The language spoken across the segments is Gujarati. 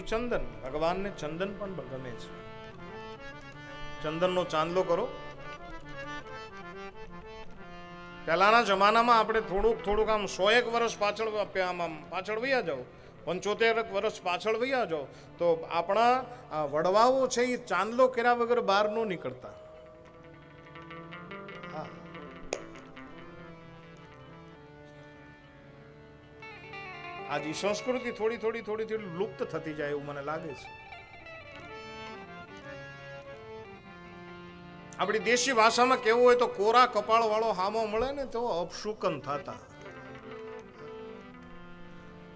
બીજું ચંદન, ભગવાનને ચંદન પણ ગમે છે. ચંદનનો ચાંદલો કરો. પહેલાના જમાનામાં આપણે થોડુંક થોડુંક આમ સો એક વર્ષ પાછળ આમ આમ પાછળ વૈયા જાઓ. પંચોતેર વર્ષ પાછળ વૈયા જાઓ. તો આપણા વડવાઓ છે એ ચાંદલો કર્યા વગર બહાર ન નીકળતા. આજ સંસ્કૃતિ થોડી થોડી થોડી થોડી લુપ્ત થતી જાય એવું મને લાગે છે. આપણી દેશી ભાષામાં કેવું હોય તો કોરા કપાળ વાળો હામો મળે ને તો અપશુકન થતા.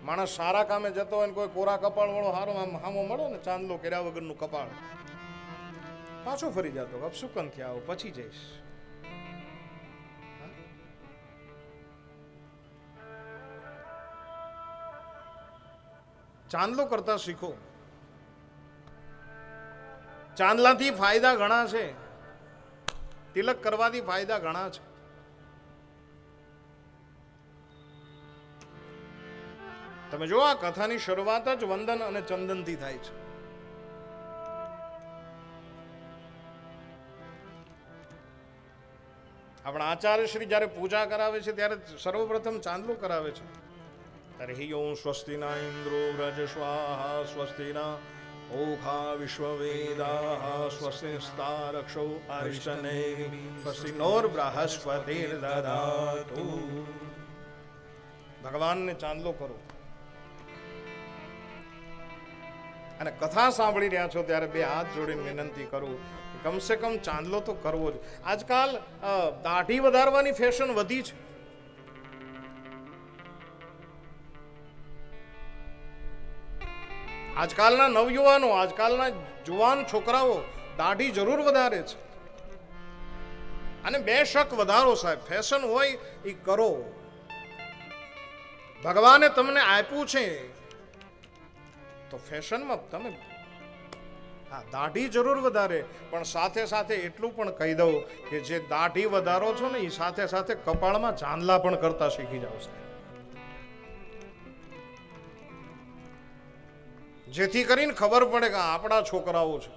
માણસ સારા કામે જતો હોય ને કોઈ કોરા કપાળ વાળો હારો આમ હામો મળે ને ચાંદલો કર્યા વગરનું કપાળ. પાછો ફરી જતો, અપશુકન થયા પછી જઈશ. ચાંદલો કરતા શીખો. ચાંદલાથી ફાયદા ઘણા છે. તિલક કરવાથી ફાયદા ઘણા છે. તમે જો આ કથાની શરૂઆત જ વંદન અને ચંદનથી થાય છે. આપણા આચાર્ય શ્રી જ્યારે પૂજા કરાવે છે, ત્યારે સર્વપ્રથમ ચાંદલો કરાવે છે. તર્હિ ઓમ સ્વસ્તિના ઇન્દ્રો વ્રજ સ્વાહા સ્વસ્તિના ઓખા વિશ્વવેદાઃ સ્વસ્તિસ્તારક્ષો અરિષ્ટને સ્વસ્તિ નોર બૃહસ્પતિર્દધાતુ ભગવાનને ચાંદલો કરો અને કથા સાંભળી રહ્યા છો ત્યારે બે હાથ જોડીને વિનંતી કરું કમસે કમ ચાંદલો તો કરવો જ આજકાલ દાઢી વધારવાની ફેશન વધી છે આજકાલના નવયુવાનો, આજકાલના જુવાન છોકરાઓ દાઢી જરૂર વધારે છે. અને બે શક વધારો સાહેબ ફેશન હોય એ કરો. ભગવાને તમને આપ્યું છે, તો ફેશનમાં તમે હા, દાઢી જરૂર વધારે. પણ સાથે સાથે એટલું પણ કહી દઉં કે જે દાઢી વધારો છો ને, એ સાથે સાથે કપાળમાં ચાંદલા પણ કરતા શીખી જાવ સાહેબ. જેથી કરીને ખબર પડે કે આપણા છોકરાઓ છે.